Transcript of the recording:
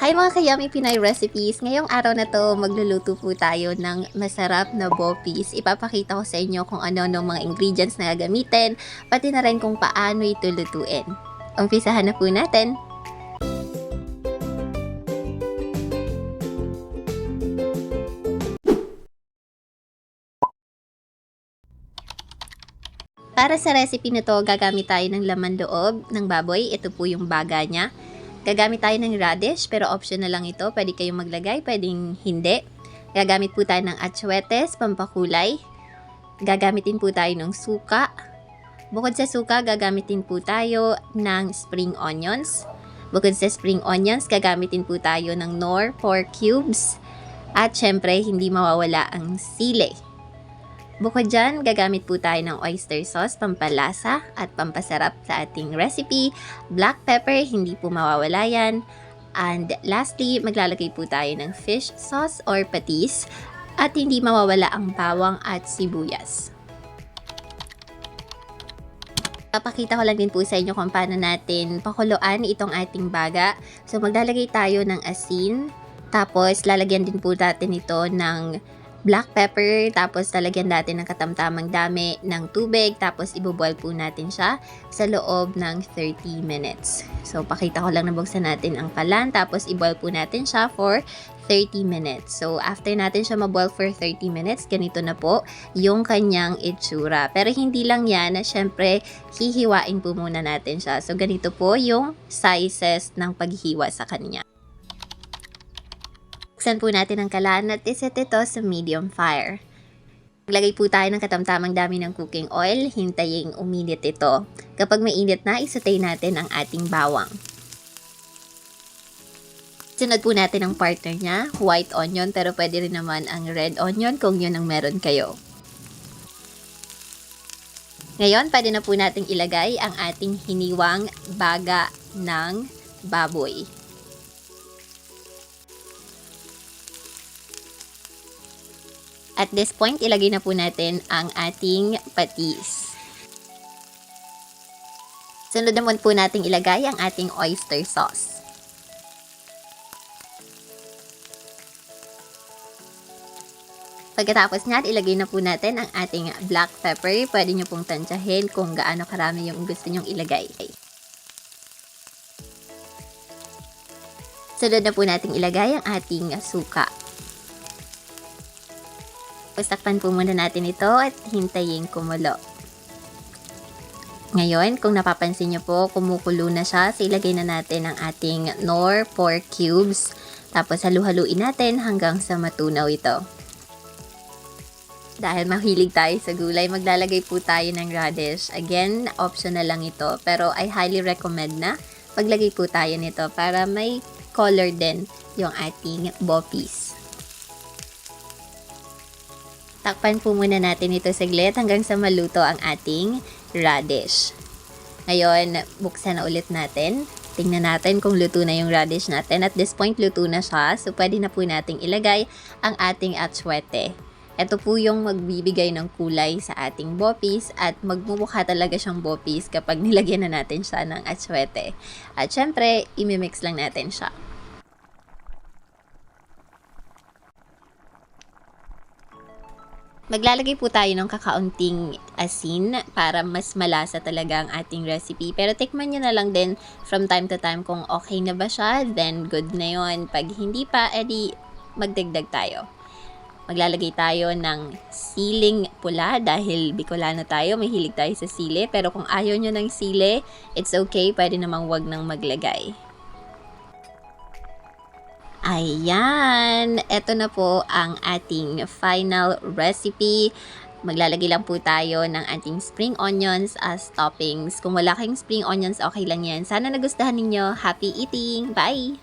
Hi mga kayami Pinay recipes! Ngayong araw na to, magluluto po tayo ng masarap na bopis. Ipapakita ko sa inyo kung ano ng mga ingredients na gagamitin, pati na rin kung paano ito lutuin. Umpisahan na po natin. Para sa recipe na to, gagamit tayo ng laman loob ng baboy. Ito po yung baga niya. Gagamit tayo ng radish, pero optional lang ito. Pwede kayong maglagay, pwedeng hindi. Gagamit po tayo ng atsuetes, pampakulay. Gagamitin po tayo ng suka. Bukod sa suka, gagamitin po tayo ng spring onions. Bukod sa spring onions, gagamitin po tayo ng nor 4 cubes. At syempre, hindi mawawala ang sili. Bukod dyan, gagamit po tayo ng oyster sauce, pampalasa at pampasarap sa ating recipe. Black pepper, hindi po mawawala yan. And lastly, maglalagay po tayo ng fish sauce or patis at hindi mawawala ang bawang at sibuyas. Papakita ko lang din po sa inyo kung paano natin pakuluan itong ating baga. So maglalagay tayo ng asin, tapos lalagyan din po natin ito ng black pepper, tapos lalagyan natin ng katamtamang dami ng tubig, tapos iboboil po natin siya sa loob ng 30 minutes. So, pakita ko lang na buksan natin ang kalan, tapos iboil po natin siya for 30 minutes. So, after natin siya maboil for 30 minutes, ganito na po yung kanyang itsura. Pero hindi lang yan, syempre, hihiwain po muna natin siya. So, ganito po yung sizes ng paghihiwa sa kanya. Buksan po natin ang kalan at iset ito sa medium fire. Maglagay po tayo ng katamtamang dami ng cooking oil, hintayin uminit ito. Kapag mainit na, isatay natin ang ating bawang. Sunod po natin ang partner niya, white onion, pero pwede rin naman ang red onion kung yun ang meron kayo. Ngayon, pwede na po nating ilagay ang ating hiniwang baga ng baboy. At this point, ilagay na po natin ang ating patis. Sunod naman po nating ilagay ang ating oyster sauce. Pagkatapos niyan, ilagay na po natin ang ating black pepper. Pwede nyo pong tansyahin kung gaano karami yung gusto nyong ilagay. Sunod na po nating ilagay ang ating suka. Pastakpan po muna natin ito at hintayin kumulo. Ngayon, kung napapansin nyo po, kumukulo na siya. So, ilagay na natin ang ating nor 4 cubes. Tapos, halu-haluin natin hanggang sa matunaw ito. Dahil mahilig tayo sa gulay, maglalagay po tayo ng radish. Again, optional lang ito. Pero I highly recommend na maglagay po tayo nito para may color din yung ating boppies. Takpan po muna natin ito saglit hanggang sa maluto ang ating radish. Ngayon, buksan na ulit natin. Tingnan natin kung luto na yung radish natin. At this point, luto na siya. So, pwede na po nating ilagay ang ating atsuete. Ito po yung magbibigay ng kulay sa ating bopis at magmumukha talaga siyang bopis kapag nilagyan na natin siya ng atsuete. At syempre, imimix lang natin siya. Maglalagay po tayo ng kakaunting asin para mas malasa talaga ang ating recipe. Pero tikman nyo na lang din from time to time kung okay na ba siya, then good na yon. Pag hindi pa, edi magdagdag tayo. Maglalagay tayo ng siling pula dahil Bicolano tayo, mahilig tayo sa sili. Pero kung ayaw nyo ng sili, it's okay, pwede namang wag nang maglagay. Ayan! Ito na po ang ating final recipe. Maglalagay lang po tayo ng ating spring onions as toppings. Kung wala kayong spring onions, okay lang yan. Sana nagustuhan ninyo. Happy eating! Bye!